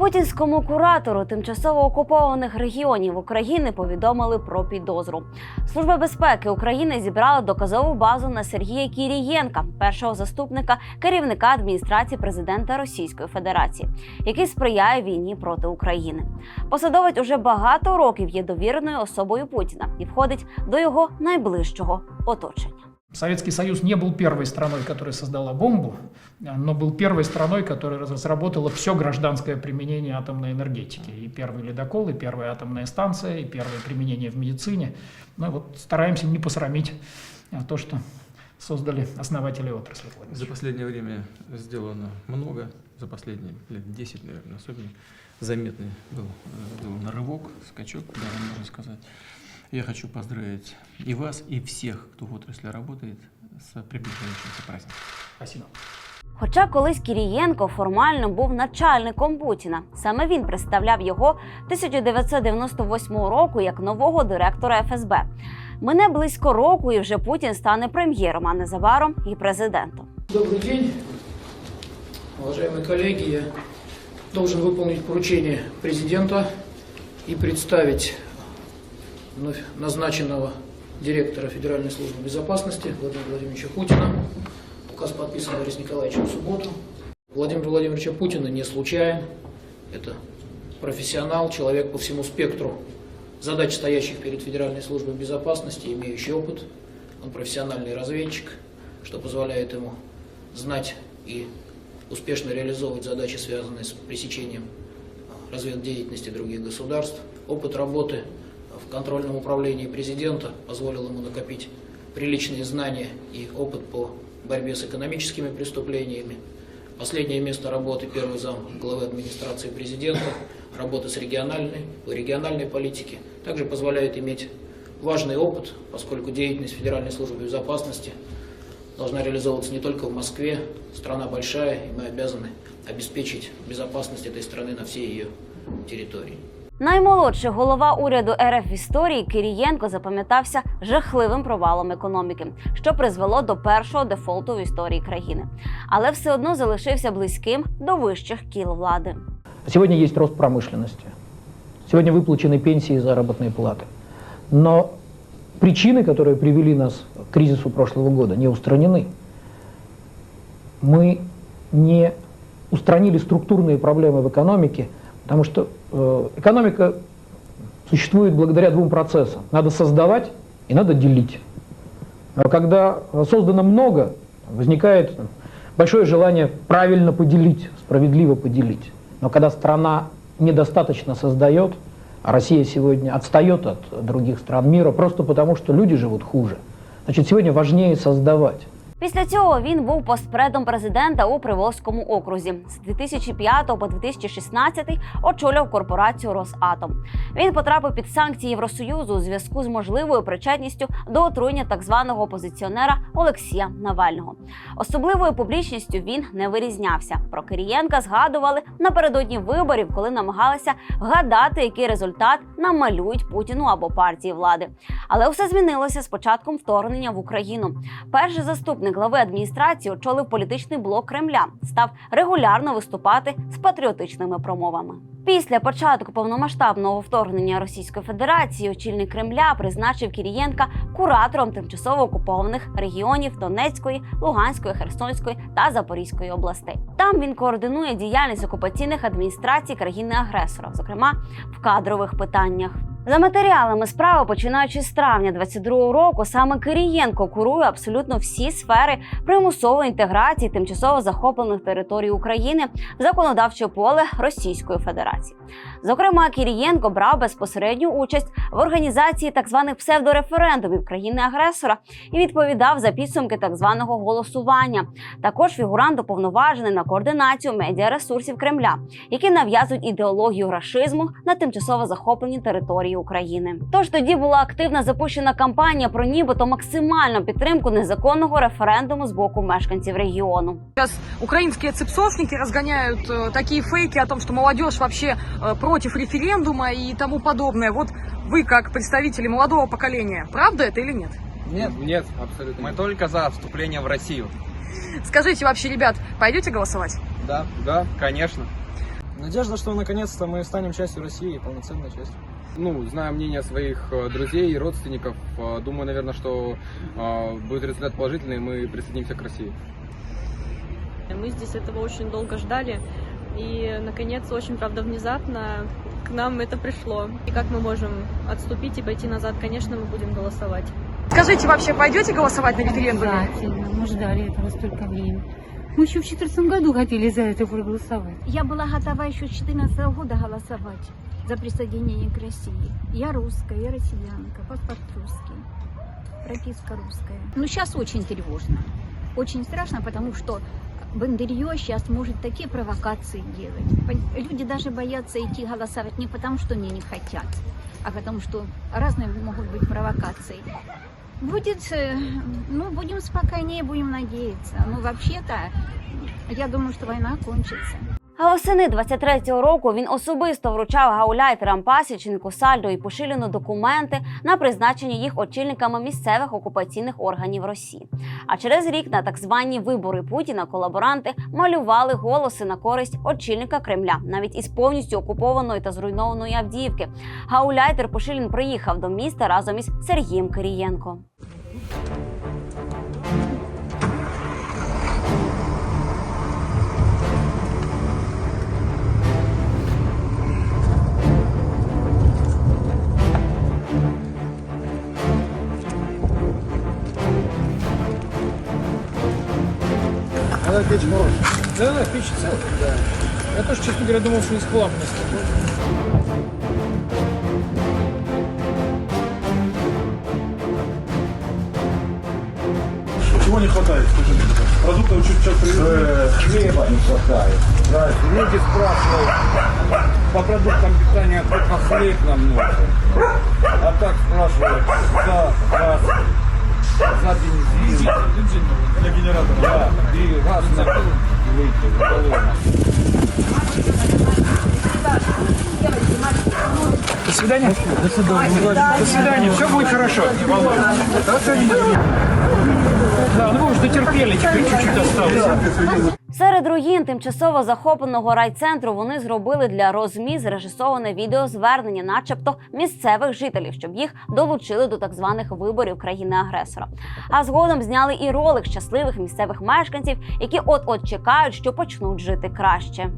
Путінському куратору тимчасово окупованих регіонів України повідомили про підозру. Служба безпеки України зібрала доказову базу на Сергія Кірієнка, першого заступника керівника адміністрації президента Російської Федерації, який сприяє війні проти України. Посадовець уже багато років є довіреною особою Путіна і входить до його найближчого оточення. Советский Союз не был первой страной, которая создала бомбу, но был первой страной, которая разработала все гражданское применение атомной энергетики. И первый ледокол, и первая атомная станция, и первое применение в медицине. Ну вот стараемся не посрамить а, то, что создали основатели отрасли. За последнее время сделано много, за последние лет 10, наверное, особенно заметный был, э, был нарывок, скачок, да, можно сказать. Я хочу поздравить и вас, и всех, кто в отрасли работает, с приближающимся праздником. Спасибо. Хоча колись Кірієнко формально був начальником Путіна, саме він представляв його 1998 року як нового директора ФСБ. Мине близько року, і вже Путін стане прем'єром, а незабаром і президентом. Добрый день, уважаемые коллеги. Я должен выполнить поручение президента и представить вновь назначенного директора Федеральной службы безопасности Владимира Владимировича Путина. Указ подписан Борисом Николаевичем в субботу. Владимир Владимировича Путина не случайен. Это профессионал, человек по всему спектру задач, стоящих перед Федеральной службой безопасности, имеющий опыт. Он профессиональный разведчик, что позволяет ему знать и успешно реализовывать задачи, связанные с пресечением а, разведдеятельности других государств. Опыт работы в контрольном управлении президента позволил ему накопить приличные знания и опыт по борьбе с экономическими преступлениями. Последнее место работы первый зам главы администрации президента, работа с региональной, по региональной политике, также позволяет иметь важный опыт, поскольку деятельность Федеральной службы безопасности должна реализовываться не только в Москве, страна большая, и мы обязаны обеспечить безопасность этой страны на всей ее территории. Наймолодший голова уряду РФ в історії Кирієнко запам'ятався жахливим провалом економіки, що призвело до першого дефолту в історії країни, але все одно залишився близьким до вищих кіл влади. Сегодня есть рост промышленности. Сегодня выплачены пенсии и заработные платы. Но причины, которые привели нас к кризису прошлого года, не устранены. Мы не устранили структурные проблемы в экономике, потому что э, экономика существует благодаря двум процессам. Надо создавать и надо делить. Когда создано много, возникает большое желание правильно поделить, справедливо поделить. Но когда страна недостаточно создает, а Россия сегодня отстает от других стран мира просто потому, что люди живут хуже, значит, сегодня важнее создавать. Після цього він був постпредом президента у Приволзькому окрузі. З 2005 по 2016 очолював корпорацію Росатом. Він потрапив під санкції Євросоюзу у зв'язку з можливою причетністю до отруєння так званого опозиціонера Олексія Навального. Особливою публічністю він не вирізнявся. Про Кирієнка згадували напередодні виборів, коли намагалися вгадати, який результат намалюють Путіну або партії влади. Але все змінилося з початком вторгнення в Україну. Перший заступник глави адміністрації очолив політичний блок Кремля, став регулярно виступати з патріотичними промовами. Після початку повномасштабного вторгнення Російської Федерації очільник Кремля призначив Кірієнка куратором тимчасово окупованих регіонів Донецької, Луганської, Херсонської та Запорізької областей. Там він координує діяльність окупаційних адміністрацій країни-агресора, зокрема в кадрових питаннях. За матеріалами справи, починаючи з травня 22 року, саме Кирієнко курує абсолютно всі сфери примусової інтеграції тимчасово захоплених територій України в законодавче поле Російської Федерації. Зокрема, Кірієнко брав безпосередню участь в організації так званих псевдореферендумів країни-агресора і відповідав за підсумки так званого голосування. Також фігурант уповноважений на координацію медіаресурсів Кремля, які нав'язують ідеологію рашизму на тимчасово захопленій території України. Тож тоді була активно запущена кампанія про нібито максимальну підтримку незаконного референдуму з боку мешканців регіону. Сейчас украинские цепсовники разгоняют э, такие фейки о том, что молодежь вообще э, против референдума и тому подобное. Вот вы, как представители молодого поколения, правда это или нет? Нет, нет, абсолютно. Мы только за вступление в Россию. Скажите вообще, ребят, пойдете голосовать? Да, да, конечно. Надежда, что наконец-то мы станем частью России, полноценной частью. Ну, зная мнение своих э, друзей и родственников, э, думаю, наверное, что э, будет результат положительный, и мы присоединимся к России. Мы здесь этого очень долго ждали, и, наконец, очень, правда, внезапно к нам это пришло. И как мы можем отступить и пойти назад? Конечно, мы будем голосовать. Скажите, вообще пойдете голосовать на референдуме? Обязательно. Мы ждали этого столько времени. Мы еще в 2014 году хотели за это проголосовать. Я была готова еще с 2014 года голосовать за присоединение к России. Я русская, я россиянка, паспорт русский, прописка русская. Но сейчас очень тревожно. Очень страшно, потому что Бандерье сейчас может такие провокации делать. Люди даже боятся идти голосовать не потому, что они не хотят, а потому что разные могут быть провокации. Будет, э, ну, будем спокойнее, будем надеяться. Ну, вообще-то, я думаю, что война кончится. А восени 23-го року він особисто вручав гауляйтерам Пасічнику, Сальдо і Пошиліну документи на призначення їх очільниками місцевих окупаційних органів Росії. А через рік на так звані вибори Путіна колаборанти малювали голоси на користь очільника Кремля, навіть із повністю окупованої та зруйнованої Авдіївки. Гауляйтер Пошилін приїхав до міста разом із Сергієм Кирієнко. Да, печь Да, да, печь целая. Да. Я тоже, честно говоря, думал, что из плавности. Чего не хватает, скажи мне? Продуктов чуть сейчас привезли. Хлеба не хватает. Да, люди спрашивают по продуктам питания, только хлеб нам нужен. А так спрашивают за газ, за бензин. Для генератора. И газ на выйти в колонну. До свидания. До свидания. До свидания. Все будет хорошо. Да, ну вы уже дотерпели, теперь чуть-чуть осталось. Серед руїн тимчасово захопленого райцентру вони зробили для розмі зрежисоване відеозвернення, начебто місцевих жителів, щоб їх долучили до так званих виборів країни-агресора. А згодом зняли і ролик щасливих місцевих мешканців, які от-от чекають, що почнуть жити краще.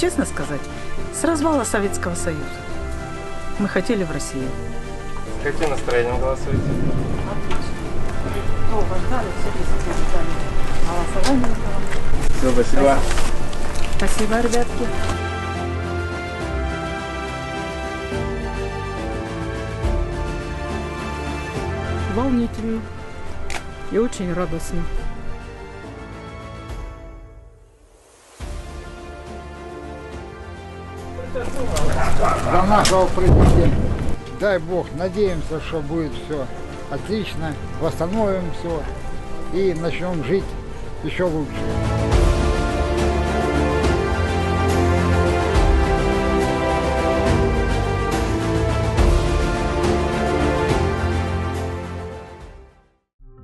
Честно сказать, с развала Советского Союза мы хотели в Россию. Каким настроением голосуете? Долго ждали, все месяцы ждали. Голосование Все, спасибо. Спасибо, ребятки. Волнительно и очень радостно. За нашего президента. Дай Бог, надеемся, что будет все отлично, восстановим все и начнем жить еще лучше.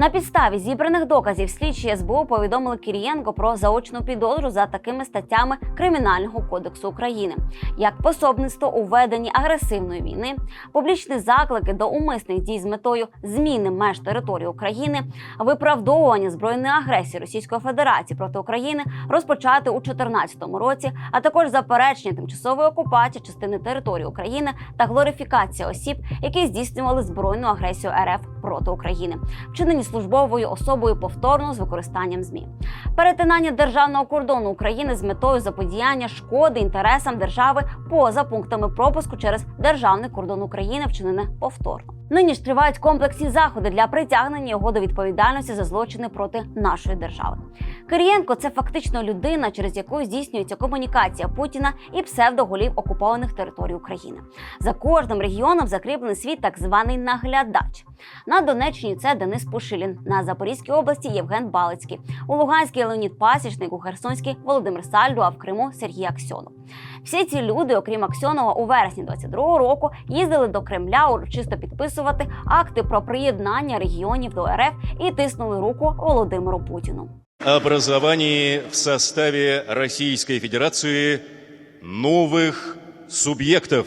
На підставі зібраних доказів слідчі СБУ повідомили Кірієнко про заочну підозру за такими статтями Кримінального кодексу України, як пособництво у веденні агресивної війни, публічні заклики до умисних дій з метою зміни меж території України, виправдовування збройної агресії Російської Федерації проти України розпочати у 2014 році, а також заперечення тимчасової окупації частини території України та глорифікація осіб, які здійснювали збройну агресію РФ проти України, вчинені службовою особою повторно з використанням змі, перетинання державного кордону України з метою заподіяння шкоди інтересам держави поза пунктами пропуску через державний кордон України, вчинене повторно. Нині ж тривають комплексні заходи для притягнення його до відповідальності за злочини проти нашої держави. Кирієнко це фактично людина, через яку здійснюється комунікація Путіна і псевдоголів окупованих територій України. За кожним регіоном закріплений свій так званий наглядач. На Донеччині це Денис Пушилін, на Запорізькій області Євген Балицький, у Луганській Леонід Пасічник, у Херсонській Володимир Сальду, а в Криму Сергій Аксьонов. Всі ці люди, окрім Аксьонова, у вересні 22-го року їздили до Кремля урочисто підписувати акти про приєднання регіонів до РФ і тиснули руку Володимиру Путіну. образовании в составе Российской Федерации новых субъектов.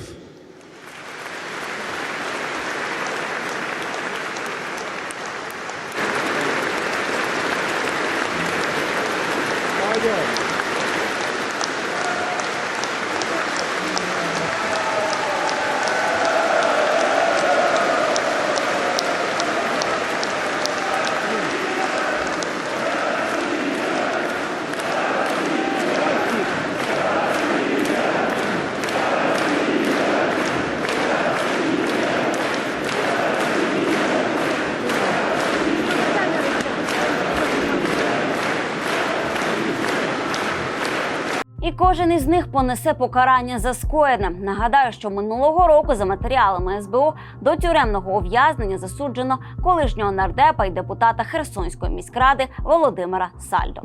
І кожен із них понесе покарання за скоєне. Нагадаю, що минулого року за матеріалами СБУ до тюремного ув'язнення засуджено колишнього нардепа і депутата Херсонської міськради Володимира Сальдо.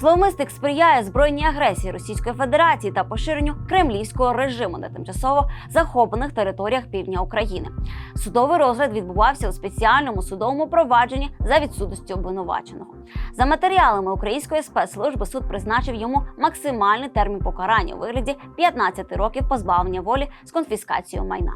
Зловмисник сприяє збройній агресії Російської Федерації та поширенню кремлівського режиму на тимчасово захоплених територіях півдня України. Судовий розгляд відбувався у спеціальному судовому провадженні за відсутністю обвинуваченого. За матеріалами української спецслужби суд призначив йому максимальний термін покарання у вигляді 15 років позбавлення волі з конфіскацією майна.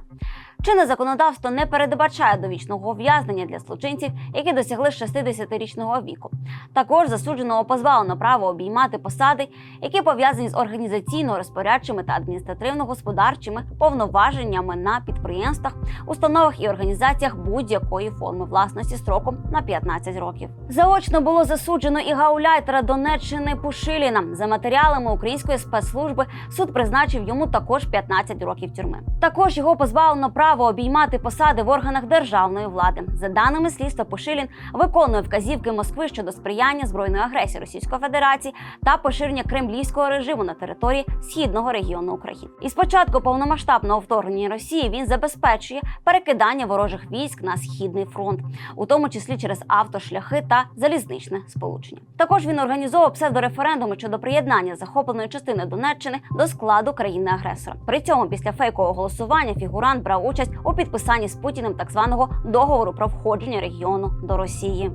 Чинне законодавство не передбачає довічного ув'язнення для злочинців, які досягли 60-річного віку. Також засудженого позбавлено права обіймати посади, які пов'язані з організаційно-розпорядчими та адміністративно-господарчими повноваженнями на підприємствах, установах і організаціях будь-якої форми власності строком на 15 років. Заочно було засуджено і гауляйтера Донеччини Пушиліна. За матеріалами української спецслужби суд призначив йому також 15 років тюрми. Також його позбавлено права обіймати посади в органах державної влади. За даними слідства, Пушилін виконує вказівки Москви щодо сприяння збройної агресії Російської Федерації та поширення кремлівського режиму на території східного регіону України. І з початку повномасштабного вторгнення Росії він забезпечує перекидання ворожих військ на східний фронт, у тому числі через автошляхи та залізничне сполучення. Також він організовував псевдореферендуми щодо приєднання захопленої частини Донеччини до складу країни-агресора. При цьому після фейкового голосування фігурант брав участь у підписанні з Путіним так званого договору про входження регіону до Росії.